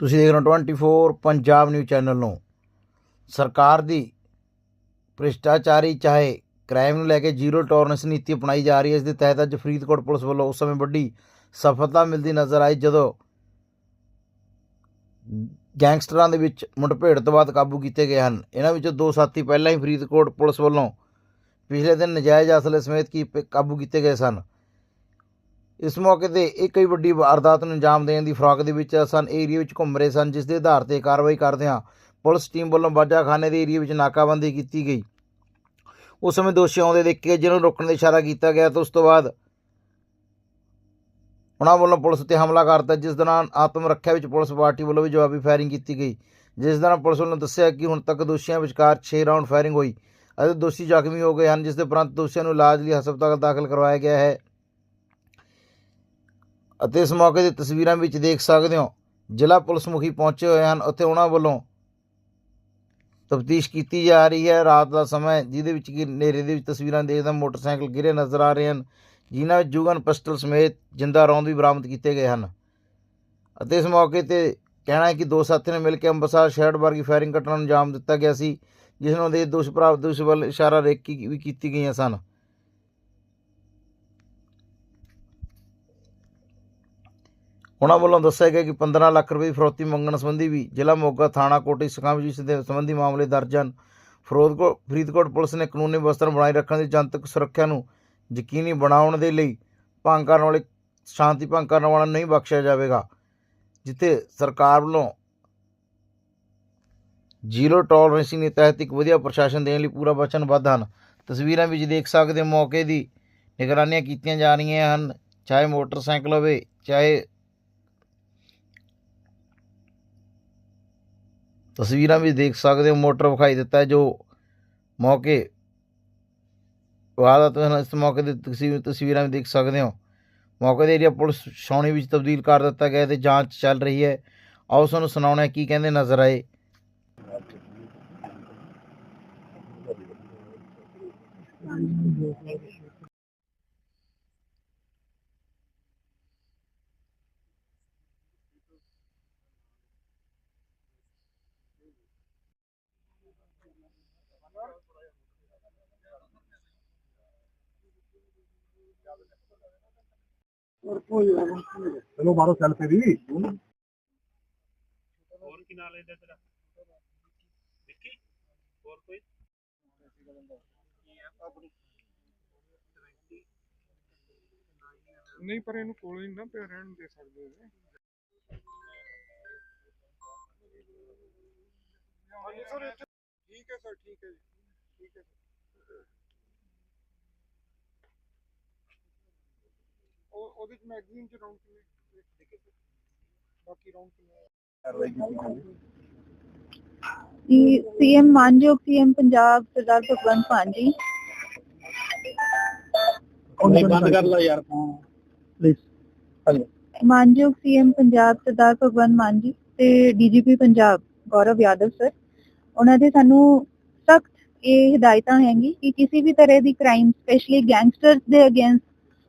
ਤੁਸੀਂ ਦੇਖ ਰਹੇ ਹੋ 24 ਪੰਜਾਬ ਨਿਊਜ਼ ਚੈਨਲ ਨੂੰ। ਸਰਕਾਰ ਦੀ ਭ੍ਰਿਸ਼ਟਾਚਾਰੀ ਚਾਹੇ ਕ੍ਰਾਈਮ ਨੂੰ ਲੈ ਕੇ ਜ਼ੀਰੋ ਟੋਲਰੈਂਸ ਨੀਤੀ ਅਪਣਾਈ ਜਾ ਰਹੀ ਹੈ, ਇਸ ਦੇ ਤਹਿਤ ਅੱਜ ਫਰੀਦਕੋਟ ਪੁਲਿਸ ਵੱਲੋਂ ਉਸ ਸਮੇਂ ਵੱਡੀ ਸਫਲਤਾ ਮਿਲਦੀ ਨਜ਼ਰ ਆਈ, ਜਦੋਂ ਗੈਂਗਸਟਰਾਂ ਦੇ ਵਿੱਚ ਮੁਠਭੇੜ ਤੋਂ ਬਾਅਦ ਕਾਬੂ ਕੀਤੇ ਗਏ ਹਨ। ਇਹਨਾਂ ਵਿੱਚੋਂ ਦੋ ਸਾਥੀ ਪਹਿਲਾਂ ਹੀ ਫਰੀਦਕੋਟ ਪੁਲਿਸ ਵੱਲੋਂ ਪਿਛਲੇ ਦਿਨ ਨਜਾਇਜ਼ ਅਸਲੇ ਸਮੇਤ ਕੀ ਕਾਬੂ ਕੀਤੇ ਗਏ ਸਨ। ਇਸ ਮੌਕੇ ਤੇ ਇਹ ਕਈ ਵੱਡੀ ਵਾਰਦਾਤ ਨੂੰ ਅੰਜਾਮ ਦੇਣ ਦੀ ਫਰਾਕ ਦੇ ਵਿੱਚ ਸਨ ਏਰੀਆ ਵਿੱਚ ਘੁੰਮ ਰਹੇ ਸਨ ਜਿਸ ਦੇ ਆਧਾਰ ਤੇ ਕਾਰਵਾਈ ਕਰਦਿਆਂ ਪੁਲਿਸ ਟੀਮ ਵੱਲੋਂ ਬਾਜਾਖਾਨੇ ਦੇ ਏਰੀਆ ਵਿੱਚ ਨਾਕਾਬੰਦੀ ਕੀਤੀ ਗਈ। ਉਸ ਸਮੇਂ ਦੋਸ਼ੀ ਆਉਂਦੇ ਦੇਖੇ ਕੇ ਜਿਹਨੂੰ ਰੋਕਣ ਦਾ ਇਸ਼ਾਰਾ ਕੀਤਾ ਗਿਆ ਤੇ ਉਸ ਤੋਂ ਬਾਅਦ ਉਹਨਾਂ ਵੱਲੋਂ ਪੁਲਿਸ ਤੇ ਹਮਲਾ ਕਰਤਾ ਜਿਸ ਦੌਰਾਨ ਆਤਮ ਰੱਖਿਆ ਵਿੱਚ ਪੁਲਿਸ ਪਾਰਟੀ ਵੱਲੋਂ ਵੀ ਜਵਾਬੀ ਫਾਇਰਿੰਗ ਕੀਤੀ ਗਈ। ਜਿਸ ਦੌਰਾਨ ਪੁਲਿਸ ਵੱਲੋਂ ਦੱਸਿਆ ਕਿ ਹੁਣ ਤੱਕ ਦੋਸ਼ੀਆਂ ਵਿਚਕਾਰ 6 ਰਾਉਂਡ ਫਾਇਰਿੰਗ ਹੋਈ ਅਤੇ ਦੋਸ਼ੀ ਜ਼ਖਮੀ ਹੋ ਗਏ ਹਨ, ਜਿਸ ਦੇ ਉਪਰੰਤ ਦੋਸ਼ੀਆਂ ਨੂੰ ਇਲਾਜ ਲਈ ਹਸਪਤਾਲ ਦਾਖਲ ਕਰਵਾਇਆ ਗਿਆ ਹੈ। ਅਤੇ ਇਸ ਮੌਕੇ ਦੀ ਤਸਵੀਰਾਂ ਵਿੱਚ ਦੇਖ ਸਕਦੇ ਹੋ, ਜ਼ਿਲ੍ਹਾ ਪੁਲਿਸ ਮੁਖੀ ਪਹੁੰਚੇ ਹੋਏ ਹਨ। ਅਤੇ ਉਹਨਾਂ ਵੱਲੋਂ ਤਫਤੀਸ਼ ਕੀਤੀ ਜਾ ਰਹੀ ਹੈ। ਰਾਤ ਦਾ ਸਮਾਂ ਜਿਹਦੇ ਵਿੱਚ ਕਿ ਹਨੇਰੇ ਦੇ ਵਿੱਚ ਤਸਵੀਰਾਂ ਦੇਖਦਾ ਮੋਟਰਸਾਈਕਲ ਗਿਰੇ ਨਜ਼ਰ ਆ ਰਹੇ ਹਨ, ਜਿਨ੍ਹਾਂ ਵਿੱਚ ਜੂਗਨ ਪਿਸਟਲ ਸਮੇਤ ਜਿੰਦਾ ਰੌਂਦ ਵੀ ਬਰਾਮਦ ਕੀਤੇ ਗਏ ਹਨ। ਅਤੇ ਇਸ ਮੌਕੇ ਤੇ ਕਹਿਣਾ ਹੈ ਕਿ ਦੋ ਸਾਥੀਆਂ ਨੇ ਮਿਲ ਕੇ ਅੰਬਰਸਰ ਸ਼ਹਿਰ ਵਰਗੀ ਫਾਇਰਿੰਗ ਘਟਨਾ ਨੂੰ ਅੰਜਾਮ ਦਿੱਤਾ ਗਿਆ ਸੀ, ਜਿਸ ਨੂੰ ਦੇ ਦੋਸ਼ ਪ੍ਰਾਪਤ ਦੋਸ਼ ਵੱਲ ਇਸ਼ਾਰਾ ਰੇਕੀ ਵੀ ਕੀਤੀ ਗਈਆਂ ਸਨ। ਉਹਨਾਂ ਵੱਲੋਂ ਦੱਸਿਆ ਗਿਆ ਕਿ 15 ਲੱਖ ਰੁਪਏ ਫਰੋਤੀ ਮੰਗਣ ਸੰਬੰਧੀ ਵੀ ਜ਼ਿਲ੍ਹਾ ਮੋਗਾ ਥਾਣਾ ਕੋਟੀ ਸਖਾਮ ਜਿਸ ਦੇ ਸੰਬੰਧੀ ਮਾਮਲੇ ਦਰਜ ਹਨ। ਫਰੀਦਕੋਟ ਫਰੀਦਕੋਟ ਪੁਲਿਸ ਨੇ ਕਾਨੂੰਨੀ ਵਿਵਸਥਾ ਨੂੰ ਬਣਾਈ ਰੱਖਣ ਦੀ ਜਨਤਕ ਸੁਰੱਖਿਆ ਨੂੰ ਯਕੀਨੀ ਬਣਾਉਣ ਦੇ ਲਈ ਭੰਗ ਕਰਨ ਵਾਲੇ ਸ਼ਾਂਤੀ ਭੰਗ ਕਰਨ ਵਾਲਾ ਨਹੀਂ ਬਖਸ਼ਿਆ ਜਾਵੇਗਾ, ਜਿੱਥੇ ਸਰਕਾਰ ਵੱਲੋਂ ਜ਼ੀਰੋ ਟੋਲਰੈਂਸ ਦੇ ਤਹਿਤ ਇੱਕ ਵਧੀਆ ਪ੍ਰਸ਼ਾਸਨ ਦੇਣ ਲਈ ਪੂਰਾ ਵਚਨਬੱਧ ਹਨ। ਤਸਵੀਰਾਂ ਵਿੱਚ ਦੇਖ ਸਕਦੇ ਹੋ ਮੌਕੇ ਦੀ ਨਿਗਰਾਨੀਆਂ ਕੀਤੀਆਂ ਜਾ ਰਹੀਆਂ ਹਨ। ਚਾਹੇ ਮੋਟਰਸਾਈਕਲ ਹੋਵੇ, ਚਾਹੇ ਤਸਵੀਰਾਂ ਵਿੱਚ ਦੇਖ ਸਕਦੇ ਹੋ, ਮੋਟਰ ਵਿਖਾਈ ਦਿੱਤਾ ਜੋ ਮੌਕੇ ਵਾਰਦਾਤ ਹਨ ਇਸ ਮੌਕੇ ਦੀ ਤਸਵੀਰ ਤਸਵੀਰਾਂ ਵੀ ਦੇਖ ਸਕਦੇ ਹੋ। ਮੌਕੇ ਦੇ ਏਰੀਆ ਪੁਲਿਸ ਛਾਉਣੀ ਵਿੱਚ ਤਬਦੀਲ ਕਰ ਦਿੱਤਾ ਗਿਆ ਹੈ ਤੇ ਜਾਂਚ ਚੱਲ ਰਹੀ ਹੈ। ਆਓ ਸਾਨੂੰ ਸੁਣਾਉਣਾ ਕੀ ਕਹਿੰਦੇ ਨਜ਼ਰ ਆਏ। ਚਲੋ ਮਾਰੋ ਸੈਲਫੀ ਦੀ ਹੋਰ ਕੀ ਨਾਂ ਲੈਂਦਾ ਤੇਰਾ? ਵਿੱਕੀ? ਹੋਰ ਕੋਈ? ਨਹੀਂ ਪਰ ਇਹਨੂੰ ਕੋਲੇ ਨਾ ਪਿਆ ਰਹਿਣ ਦੇ ਸਕਦੇ ਨੇ ਹਾਂਜੀ ਸਰ ਠੀਕ ਹੈ ਸਰ ਠੀਕ ਹੈ ਜੀ। ਠੀਕ ਹੈ ਉਹ ਉਹਦੇ ਚ ਮੈਗਜ਼ੀਨ ਚ ਰਾਉਂਡ ਕਿੰਨੇ ਦੇਖੇ ਬਾਕੀ ਰਾਉਂਡ ਕਿੰਨੇ ਕਾਰਵਾਈ ਕੀਤੀ ਜਾਊਗੀ ਕਿ ਸੀਐਮ ਮਾਨਯੋਗ ਸੀਐਮ ਪੰਜਾਬ ਸਰਦਾਰ ਭਗਵੰਤ ਮਾਨ ਜੀ? ਨਹੀਂ ਬੰਦ ਕਰ ਲਾ ਯਾਰ ਪਲੀਜ਼ ਮਾਨਯੋਗ ਸੀਐਮ ਪੰਜਾਬ ਸਰਦਾਰ ਭਗਵੰਤ ਮਾਨ ਜੀ ਤੇ ਡੀਜੀਪੀ ਪੰਜਾਬ ਗੌਰਵ ਯਾਦਵ ਸਰ। ਉਹਨਾਂ ਦੇ ਸਾਨੂੰ ਸਖਤ ਇਹ ਹਦਾਇਤਾਂ ਹੈਗੀ ਕਿ ਕਿਸੇ ਵੀ ਤਰ੍ਹਾਂ ਦੀ ਕ੍ਰਾਈਮ ਸਪੈਸ਼ਲੀ ਗੈਂਗਸਟਰਸ ਦੇ ਅਗੇਂਸਟ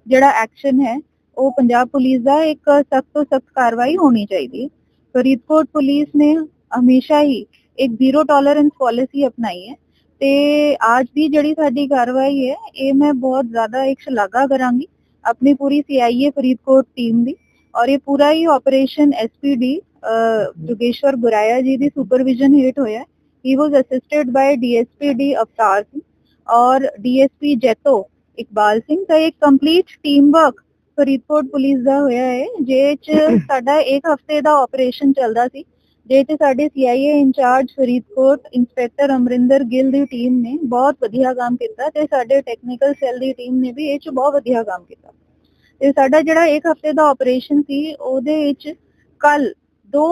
ਜਿਹੜਾ ਐਕਸ਼ਨ ਹੈ, ਉਹ ਪੰਜਾਬ ਪੁਲਿਸ ਦਾ ਇੱਕ ਸਖਤ ਤੋਂ ਸਖਤ ਕਾਰਵਾਈ ਹੋਣੀ ਚਾਹੀਦੀ ਹੈ। ਫਰੀਦਕੋਟ ਪੁਲਿਸ ਨੇ ਹਮੇਸ਼ਾ ਹੀ ਇੱਕ ਜ਼ੀਰੋ ਟੋਲਰੈਂਸ ਪਾਲਿਸੀ ਅਪਣਾਈ ਹੈ ਤੇ ਅੱਜ ਦੀ ਜਿਹੜੀ ਸਾਡੀ ਕਾਰਵਾਈ ਹੈ, ਇਹ ਮੈਂ ਬਹੁਤ ਜ਼ਿਆਦਾ ਇੱਕ ਸ਼ਲਾਘਾ ਕਰਾਂਗੀ ਆਪਣੀ ਪੂਰੀ ਸੀਆਈਏ ਫਰੀਦਕੋਟ ਟੀਮ ਦੀ ਔਰ ਇਹ ਪੂਰਾ ਹੀ ਆਪਰੇਸ਼ਨ ਐਸਪੀਡੀ ਜੋਗੇਸ਼ਵਰ ਗੁਰਾਇਆ ਜੀ ਦੀ ਸੁਪਰਵਿਜ਼ਨ ਹੇਠ ਹੋਇਆ ਹੀ ਵਾਸ ਅਸਿਸਟਡ ਬਾय ਡੀਐਸਪੀਡੀ ਅਵਤਾਰ ਸਿੰਘ ਔਰ ਡੀਐਸਪੀ ਜੈਤੋ ਇਕਬਾਲ ਸਿੰਘ ਦਾ ਇੱਕ complete team work Faridkot police ਦਾ ਹੋਇਆ ਹੈ ਜੇ ਚ ਸਾਡਾ ਇੱਕ ਹਫ਼ਤੇ ਦਾ ਆਪਰੇਸ਼ਨ ਚੱਲਦਾ ਸੀ ਜੇ ਚ ਸਾਡੇ CIA incharge Faridkot inspector Amrinder Gill ਦੀ ਟੀਮ ਨੇ ਬਹੁਤ ਵਧੀਆ ਕੰਮ ਕੀਤਾ ਤੇ ਸਾਡੇ ਟੈਕਨੀਕਲ ਸੈੱਲ ਦੀ ਟੀਮ ਨੇ ਵੀ ਇਹ ਚ ਬਹੁਤ ਵਧੀਆ ਕੰਮ ਕੀਤਾ ਤੇ ਸਾਡਾ ਜਿਹੜਾ ਇੱਕ ਹਫ਼ਤੇ ਦਾ ਆਪਰੇਸ਼ਨ ਸੀ ਉਹਦੇ ਵਿੱਚ ਕੱਲ ਦੋ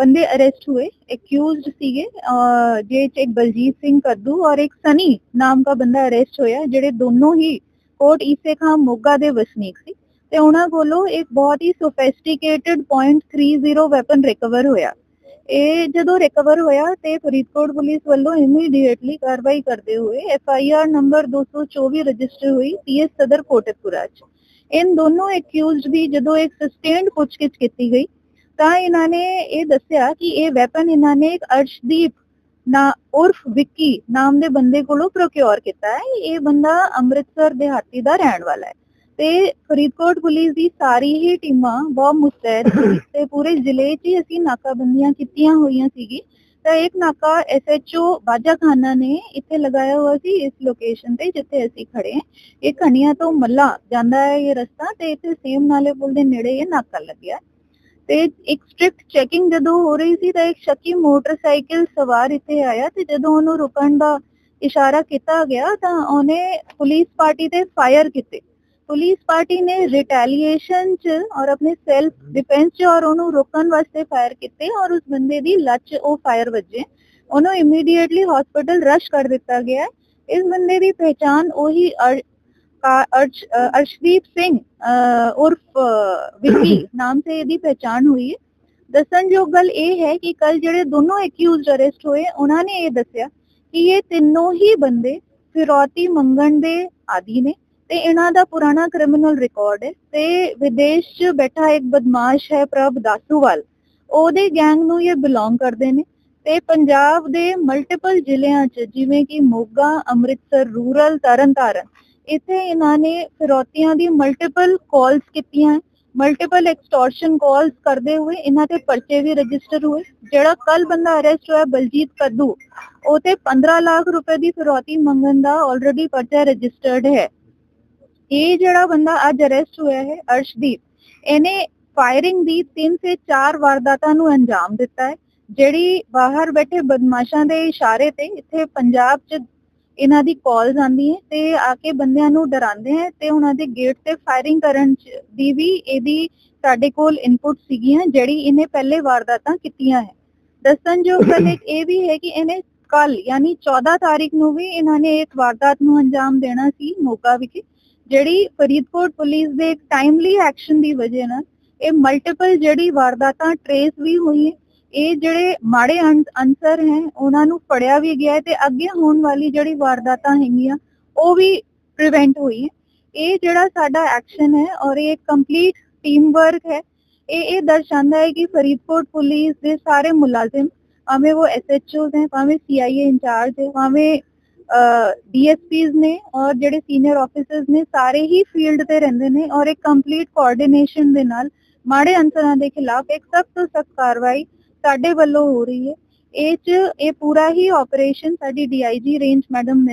ਬੰਦੇ ਅਰੈਸਟ ਹੋਏ ਐਕਿਊਜ਼ਡ ਸੀਗੇ, ਅਹ ਚ ਇੱਕ ਬਲਜੀਤ ਸਿੰਘ ਕੱਦੂ ਔਰ ਇੱਕ ਸਨੀ ਨਾਮ ਦਾ ਬੰਦਾ ਅਰੈਸਟ ਹੋਇਆ, ਜਿਹੜੇ ਦੋਨੋਂ ਹੀ ਕੋਟ ਈਸੇ ਖਾਂ ਮੋਗਾ ਦੇ ਵਸਨੀਕ ਸੀ ਤੇ ਉਹਨਾਂ ਕੋਲੋਂ ਇੱਕ ਬਹੁਤ ਹੀ ਸੋਫਿਸਟੀਕੇਟਡ .30 ਵੈਪਨ ਰਿਕਵਰ ਹੋਇਆ। ਇਹ ਜਦੋਂ ਰਿਕਵਰ ਹੋਇਆ ਤੇ ਫਰੀਦਕੋਟ ਪੁਲਿਸ ਵੱਲੋਂ ਇਮੀਡੀਏਟਲੀ ਕਾਰਵਾਈ ਕਰਦੇ ਹੋਏ F I R number 224 register ਹੋਈ ਪੀਐਸ ਸਦਰ ਕੋਟਕਪੁਰਾ ਚ। ਇਨ ਦੋਨੋਂ ਐਕਿਊਜ਼ਡ ਦੀ ਜਦੋਂ ਇੱਕ ਸਸਟੇਨਡ ਪੁੱਛਗਿੱਛ ਕੀਤੀ ਗਈ ਤਾਂ ਇਹਨਾਂ ਨੇ ਇਹ ਦੱਸਿਆ ਕਿ ਇਹ ਵੈਪਨ ਇਹਨਾਂ ਨੇ ਇੱਕ ਅਰਸ਼ਦੀਪ ਨਾ ਉਰਫ ਵਿੱਕੀ ਨਾਮ ਦੇ ਬੰਦੇ ਕੋਲੋਂ ਪ੍ਰੋਕਿਓਰ ਕੀਤਾ ਹੈ। ਇਹ ਬੰਦਾ ਅੰਮ੍ਰਿਤਸਰ ਦਿਹਾਤੀ ਦਾ ਰਹਿਣ ਵਾਲਾ ਹੈ। ਤੇ ਫਰੀਦਕੋਟ ਪੁਲਿਸ ਦੀ ਸਾਰੀ ਹੀ ਟੀਮਾਂ ਬਹੁਤ ਮੁਸਤੈਦ ਸੀ ਤੇ ਪੂਰੇ ਜ਼ਿਲ੍ਹੇ 'ਚ ਅਸੀਂ ਨਾਕਾਬੰਦੀਆਂ ਕੀਤੀਆਂ ਹੋਈਆਂ ਸੀਗੀ। ਤਾਂ ਇੱਕ ਨਾਕਾ ਐਸਐਚਓ ਬਾਜਾ ਖਾਨਾ ਨੇ ਇੱਥੇ ਲਗਾਇਆ ਹੋਇਆ ਸੀ ਇਸ ਲੋਕੇਸ਼ਨ ਤੇ ਜਿੱਥੇ ਅਸੀਂ ਖੜੇ ਹਾਂ। ਇਹ ਖਣੀਆਂ ਤੋਂ ਮੱਲਾ ਜਾਂਦਾ ਹੈ ਇਹ ਰਸਤਾ ਤੇ ਇੱਥੇ ਸੇਮ ਨਾਲੇ ਪੁਲ ਦੇ ਨੇੜੇ ਇਹ ਨਾਕਾ ਲੱਗਿਆ। ਤੇ ਇੱਕ ਸਟ੍ਰਿਕਟ ਚੈਕਿੰਗ ਜਦੋਂ ਹੋ ਰਹੀ ਸੀ ਤਾਂ ਇੱਕ ਸ਼ੱਕੀ ਮੋਟਰਸਾਈਕਲ ਸਵਾਰ ਇੱਥੇ ਆਇਆ ਤੇ ਜਦੋਂ ਉਹਨੂੰ ਰੁਕਣ ਦਾ ਇਸ਼ਾਰਾ ਕੀਤਾ ਗਿਆ ਤਾਂ ਉਹਨੇ ਪੁਲਿਸ ਪਾਰਟੀ ਤੇ ਫਾਇਰ ਕੀਤੇ। ਪੁਲਿਸ ਪਾਰਟੀ ਨੇ ਰਿਟੈਲੀਏਸ਼ਨ ਚ ਔਰ ਆਪਣੇ ਸੈਲਫ ਡਿਫੈਂਸ ਚ ਔਰ ਉਹਨੂੰ ਰੋਕਣ ਵਾਸਤੇ ਫਾਇਰ ਕੀਤੇ ਔਰ ਉਸ ਬੰਦੇ ਦੀ ਲੱਤ ਉਹ ਫਾਇਰ ਵੱਜੇ। ਉਹਨੂੰ ਇਮੀਡੀਏਟਲੀ ਹਸਪੀਟਲ ਰਸ਼ ਕਰ ਦਿੱਤਾ ਗਿਆ। ਇਸ ਬੰਦੇ ਦੀ ਪਹਿਚਾਨ ਉਹੀ ਅ, ਉਰਫ ਅ, ਵਿੱਕੀ ਨਾਮ ਸੇ ਇਹਦੀ ਪਹਿਚਾਨ ਹੋਈ ਹੈ। ਦੱਸਣਯੋਗ ਗੱਲ ਇਹ ਹੈ ਕਿ ਕੱਲ ਜਿਹੜੇ ਦੋਨੋਂ ਐਕਿਊਜ਼ਡ ਅਰੈਸਟ ਹੋਏ ਉਹਨਾਂ ਨੇ ਇਹ ਦੱਸਿਆ ਕਿ ਇਹ ਤਿੰਨੋਂ ਹੀ ਬੰਦੇ ਫਿਰੌਤੀ ਮੰਗਣ ਦੇ ਆਦੀ ਨੇ ਤੇ ਇਹਨਾਂ ਦਾ ਪੁਰਾਣਾ ਕ੍ਰਿਮੀਨਲ ਰਿਕਾਰਡ ਹੈ ਤੇ ਵਿਦੇਸ਼ 'ਚ ਬੈਠਾ ਇੱਕ ਬਦਮਾਸ਼ ਹੈ ਪ੍ਰਭ ਦਾਸੂਵਾਲ। ਉਹਦੇ ਗੈਂਗ ਨੂੰ ਇਹ ਬਿਲੋਂਗ ਕਰਦੇ ਨੇ ਤੇ ਪੰਜਾਬ ਦੇ ਮਲਟੀਪਲ ਜ਼ਿਲ੍ਹਿਆਂ 'ਚ ਜਿਵੇਂ ਕਿ ਮੋਗਾ ਅੰਮ੍ਰਿਤਸਰ ਰੂਰਲ ਤਰਨਤਾਰਨ ਇੱਥੇ ਇਹਨਾਂ ਨੇ ਫਿਰੌਤੀਆਂ ਦੀ ਮਲਟੀਪਲ ਕਾਲਸ ਕੀਤੀਆਂ। ਮਲਟੀਪਲ ਐਕਸਟੋਰਸ਼ਨ ਕਾਲਸ ਕਰਦੇ ਹੋਏ ਇਹਨਾਂ ਤੇ ਪਰਚੇ ਵੀ ਰਜਿਸਟਰ ਹੋਏ। ਜਿਹੜਾ ਕੱਲ ਬੰਦਾ ਅਰੈਸਟ ਹੋਇਆ ਬਲਜੀਤ ਕੱਦੂ, ਉਹ ਤੇ 15 ਲੱਖ ਰੁਪਏ ਦੀ ਫਿਰੌਤੀ ਮੰਗਣ ਦਾ ਆਲਰੇਡੀ ਪਰਚਾ ਰਜਿਸਟਰਡ ਹੈ। ਇਹ ਜਿਹੜਾ ਬੰਦਾ ਅੱਜ ਅਰੈਸਟ ਹੋਇਆ ਹੈ, ਅਰਸ਼ਦੀਪ, ਇਹਨੇ ਫਾਇਰਿੰਗ ਦੀ 3 ਸੇ 4 ਵਾਰਦਾਤਾਂ ਨੂੰ ਅੰਜਾਮ ਦਿੱਤਾ ਹੈ। ਜਿਹੜੀ ਬਾਹਰ ਬੈਠੇ ਬਦਮਾਸ਼ਾਂ ਦੇ ਇਸ਼ਾਰੇ ਤੇ ਇੱਥੇ ਪੰਜਾਬ 'ਚ ਇਹਨਾਂ ਦੀ ਕਾਲਸ ਆਉਂਦੀ ਹੈ ਤੇ ਆ ਕੇ ਬੰਦਿਆਂ ਨੂੰ ਡਰਾਉਂਦੇ ਹੈ ਤੇ ਉਹਨਾਂ ਦੇ ਗੇਟ ਤੇ ਫਾਇਰਿੰਗ ਕਰਨ ਦੀ ਵੀ ਇਹਦੀ ਸਾਡੇ ਕੋਲ ਇਨਪੁਟ ਸੀਗੀਆਂ ਜਿਹੜੀ ਇਹਨੇ ਪਹਿਲੇ ਵਾਰਦਾਤਾਂ ਕੀਤੀਆਂ ਹੈ। ਦੱਸਣ ਗੱਲ ਇਹ ਵੀ ਹੈ ਕਿ ਇਹਨੇ ਕੱਲ ਯਾਨੀ 14 ਤਾਰੀਖ ਨੂੰ ਵੀ ਇਹਨਾਂ ਨੇ ਇੱਕ ਵਾਰਦਾਤ ਨੂੰ ਅੰਜਾਮ ਦੇਣਾ ਸੀ ਮੋਗਾ ਵਿਖੇ, ਜਿਹੜੀ ਫਰੀਦਕੋਟ ਪੁਲਿਸ ਦੇ ਟਾਈਮਲੀ ਐਕਸ਼ਨ ਦੀ ਵਜ੍ਹਾ ਨਾਲ ਇਹ ਮਲਟੀਪਲ ਜਿਹੜੀ ਵਾਰਦਾਤਾਂ ਟ੍ਰੇਸ ਵੀ ਹੋਈ ਇਹ ਜਿਹੜੇ ਮਾੜੇ ਅਨਸਰ ਹੈ, ਉਹਨਾਂ ਨੂੰ ਫੜਿਆ ਵੀ ਗਿਆ ਹੈ ਤੇ ਅੱਗੇ ਹੋਣ ਵਾਲੀ ਜਿਹੜੀ ਵਾਰਦਾਤਾਂ ਹੈਗੀਆਂ, ਉਹ ਵੀ ਪ੍ਰੀਵੈਂਟ ਹੋਈ ਹੈ। ਇਹ ਜਿਹੜਾ ਸਾਡਾ ਐਕਸ਼ਨ ਹੈ ਔਰ ਇਹ ਕੰਪਲੀਟ ਟੀਮ ਵਰਕ ਹੈ, ਇਹ ਇਹ ਦਰਸਾਉਂਦਾ ਹੈ ਕਿ ਫਰੀਦਕੋਟ ਪੁਲਿਸ ਦੇ ਸਾਰੇ ਮੁਲਾਜ਼ਮ, ਭਾਵੇਂ ਉਹ ਐਸਐਚਓਜ਼ ਹੈ, ਭਾਵੇਂ ਸੀਆਈਏ ਇੰਚਾਰਜ ਹੈ, ਭਾਵੇਂ ਡੀਐਸਪੀਜ਼ ਨੇ ਔਰ ਜਿਹੜੇ ਸੀਨੀਅਰ ਆਫੀਸਰਸ ਨੇ, ਸਾਰੇ ਹੀ ਫੀਲਡ ਤੇ ਰਹਿੰਦੇ ਨੇ ਔਰ ਇੱਕ ਕੰਪਲੀਟ ਕੋਆਰਡੀਨੇਸ਼ਨ ਦੇ ਨਾਲ ਮਾੜੇ ਅਨਸਰਾਂ ਦੇ ਖਿਲਾਫ ਇੱਕ ਸਖਤ ਤੋਂ ਸਖਤ ਕਾਰਵਾਈ ਸਾਡੇ ਵੱਲੋਂ ਹੋ ਰਹੀ ਹੈ। ਇਹ ਚ ਇਹ ਪੂਰਾ ਹੀ ਆਪਰੇਸ਼ਨ ਸਾਡੀ DIG range madam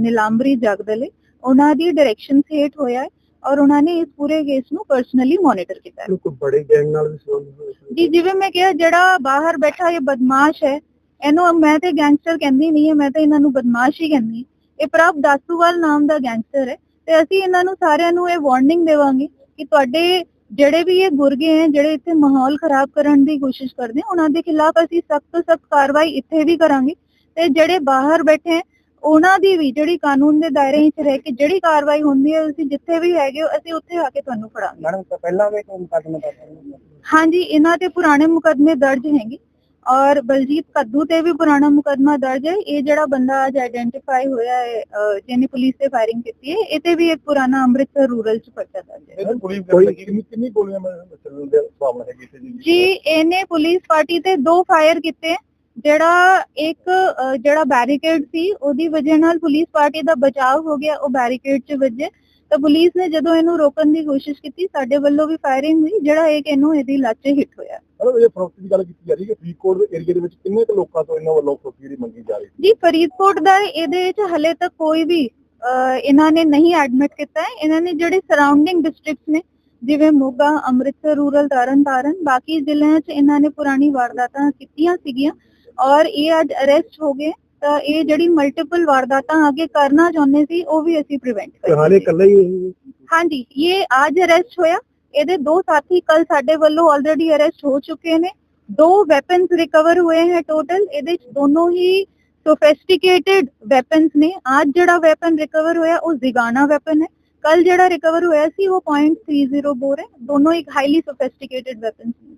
Nilambari Jagadale ਉਹਨਾਂ ਦੀ ਡਾਇਰੈਕਸ਼ਨ ਹੇਠ ਹੋਇਆ ਹੈ ਔਰ ਉਹਨਾਂ ਨੇ ਇਸ ਪੂਰੇ ਕੇਸ ਨੂੰ ਪਰਸਨਲੀ ਮੋਨੀਟਰ ਕੀਤਾ ਹੈ। ਕੋਈ ਬੜੇ ਗੈਂਗ ਨਾਲ ਵੀ ਸੰਬੰਧ ਜੀ ਜਿਵੇਂ ਮੈਂ ਕਿਹਾ ਜਿਹੜਾ ਬਾਹਰ ਬੈਠਾ ਇਹ ਬਦਮਾਸ਼ ਹੈ ਇਹਨੂੰ ਮੈਂ ਤੇ ਗੈਂਗਸਟਰ ਕਹਿੰਦੀ ਨਹੀਂ ਹੈ ਮੈਂ ਤਾਂ ਇਹਨਾਂ ਨੂੰ ਬਦਮਾਸ਼ ਹੀ ਕਹਿੰਦੀ। ਇਹ ਪ੍ਰਭ ਦਾਸੂਵਾਲ ਨਾਮ ਦਾ ਗੈਂਗਸਟਰ ਹੈ ਤੇ ਅਸੀਂ ਇਹਨਾਂ ਨੂੰ ਸਾਰਿਆਂ ਨੂੰ ਇਹ ਵਾਰਨਿੰਗ ਦੇਵਾਂਗੇ ਕਿ ਤੁਹਾਡੇ ਜਿਹੜੇ ਵੀ ਇਹ ਗੁਰਗੇ ਹੈ ਜਿਹੜੇ ਇੱਥੇ ਮਾਹੌਲ ਖਰਾਬ ਕਰਨ ਦੀ ਕੋਸ਼ਿਸ਼ ਕਰਦੇ ਉਹਨਾਂ ਦੇ ਖਿਲਾਫ ਅਸੀਂ ਸਖਤ ਤੋਂ ਸਖਤ ਕਾਰਵਾਈ ਇੱਥੇ ਵੀ ਕਰਾਂਗੇ। ਤੇ ਜਿਹੜੇ ਬਾਹਰ ਬੈਠੇ ਹੈ, ਉਹਨਾਂ ਦੀ ਵੀ ਜਿਹੜੀ ਕਾਨੂੰਨ ਦੇ ਦਾਇਰੇ ਵਿੱਚ ਰਹਿ ਕੇ ਜਿਹੜੀ ਕਾਰਵਾਈ ਹੁੰਦੀ ਹੈ ਅਸੀਂ ਜਿੱਥੇ ਵੀ ਹੈਗੇ ਹੋ, ਅਸੀਂ ਉੱਥੇ ਆ ਕੇ ਤੁਹਾਨੂੰ ਫੜਾਂਗੇ। ਮੈਡਮ ਪਹਿਲਾਂ ਵੀ ਕੋਈ ਮੁਕੱਦਮਾ ਦਰਜ ਹਾਂਜੀ ਇਹਨਾਂ ਤੇ ਪੁਰਾਣੇ ਮੁਕਦਮੇ ਦਰਜ ਹੈਗੇ। ਔਰ ਬਲਜੀਤ ਕੱਦੂ ਤੇ ਵੀ ਪੁਰਾਣਾ ਮੁਕਦਮਾ ਦਰਜ ਹੈ। ਇਹ ਜਿਹੜਾ ਬੰਦਾ ਅੱਜ ਆਇਡੈਂਟੀਫਾਈ ਹੋਇਆ ਹੈ ਜਿਹਨੇ ਪੁਲਿਸ ਤੇ ਫਾਇਰਿੰਗ ਕੀਤੀ ਹੈ ਇਹ ਤੇ ਵੀ ਇੱਕ ਪੁਰਾਣਾ ਅੰਮ੍ਰਿਤਸਰ ਰੂਰਲ ਚ ਪਰਚਾ ਦਰਜ ਹੈ। ਪੁਲਿਸ ਕਿੰਨੀ ਗੋਲੀਆਂ ਦੇ ਜੀ ਇਹਨੇ ਪੁਲਿਸ ਪਾਰਟੀ ਤੇ ਦੋ ਫਾਇਰ ਕੀਤੇ ਜਿਹੜਾ ਇੱਕ ਜਿਹੜਾ ਬੈਰੀਕੇਡ ਸੀ ਉਹਦੀ ਵਜ੍ਹਾ ਨਾਲ ਪੁਲਿਸ ਪਾਰਟੀ ਦਾ ਬਚਾਅ ਹੋ ਗਿਆ ਉਹ ਬੈਰੀਕੇਡ 'ਚ ਵੱਜੇ। ਤਾਂ ਪੁਲਿਸ ਨੇ ਜਦੋਂ ਇਹਨੂੰ ਰੋਕਣ ਦੀ ਕੋਸ਼ਿਸ਼ ਕੀਤੀ ਸਾਡੇ ਵੱਲੋਂ ਵੀ ਫਾਇਰਿੰਗ ਹੋਈ ਜਿਹੜਾ ਇੱਕ ਇਹਨੂੰ ਇਹਦੀ ਲੱਤ 'ਚ ਹਿੱਟ ਹੋਇਆ। ਮਤਲਬ ਇਹ ਫਰੋਤੀ ਦੀ ਗੱਲ ਕੀਤੀ ਜਾ ਰਹੀ ਹੈ ਕਿ ਫਰੀਦਕੋਟ ਦੇ ਏਰੀਆ ਦੇ ਵਿੱਚ ਕਿੰਨੇ ਕੁ ਲੋਕਾਂ ਤੋਂ ਇਹਨਾਂ ਵੱਲੋਂ ਫਰੋਤੀ ਜਿਹੜੀ ਮੰਗੀ ਜਾ ਰਹੀ ਹੈ? ਜੀ ਫਰੀਦਕੋਟ ਦਾ ਇਹਦੇ ਵਿੱਚ ਹਲੇ ਤੱਕ ਕੋਈ ਵੀ ਇਹਨਾਂ ਨੇ ਨਹੀਂ ਐਡਮਿਟ ਕੀਤਾ ਹੈ। ਇਹਨਾਂ ਨੇ ਜਿਹੜੇ ਸਰਾਊਂਡਿੰਗ ਡਿਸਟ੍ਰਿਕਟਸ ਨੇ ਜਿਵੇਂ ਮੋਗਾ ਅੰਮ੍ਰਿਤਸਰ ਰੂਰਲ ਤਰਨਤਾਰਨ ਬਾਕੀ ਜ਼ਿਲ੍ਹਿਆਂ 'ਚ ਇਹਨਾਂ ਨੇ ਪੁਰਾਣੀ ਵਾਰਦਾਤਾਂ ਕੀਤੀਆਂ ਸੀਗੀਆਂ ਔਰ ਇਹ ਅੱਜ ਅਰੈਸਟ ਹੋ ਗਏ। ਤਾਂ ਇਹ ਜਿਹੜੀ ਮਲਟੀਪਲ ਵਾਰਦਾਤਾਂ ਅੱਗੇ ਕਰਨਾ ਚਾਹੁੰਦੇ ਸੀ ਉਹ ਵੀ ਅਸੀਂ ਪ੍ਰੀਵੈਂਟ ਕਰ ਹਾਲੇ ਇਕੱਲਾ ਹੀ ਹਾਂਜੀ ਇਹ ਅੱਜ ਅਰੈਸਟ ਹੋਇਆ। ਇਹਦੇ ਦੋ ਸਾਥੀ ਕੱਲ ਸਾਡੇ ਵੱਲੋਂ ਆਲਰੇਡੀ ਅਰੈਸਟ ਹੋ ਚੁੱਕੇ ਨੇ। ਦੋ ਵੈਪਨਸ ਰਿਕਵਰ ਹੋਏ ਹੈ ਟੋਟਲ ਇਹਦੇ ਚ ਦੋਨੋਂ ਹੀ ਸੋਫਿਸਟੀਕੇਟਿਡ ਵੈਪਨਸ ਨੇ। ਅੱਜ ਜਿਹੜਾ ਵੈਪਨ ਰਿਕਵਰ ਹੋਇਆ, ਉਹ ਜ਼ਿਗਾਨਾ ਵੈਪਨ ਹੈ। ਕੱਲ ਜਿਹੜਾ ਰਿਕਵਰ ਹੋਇਆ ਸੀ, ਉਹ .30 ਬੋਰ ਹੈ। ਦੋਨੋਂ ਇੱਕ ਹਾਈਲੀ ਸੋਫਿਸਟੀਕੇਟਿਡ ਵੈਪਨਸ ਨੇ।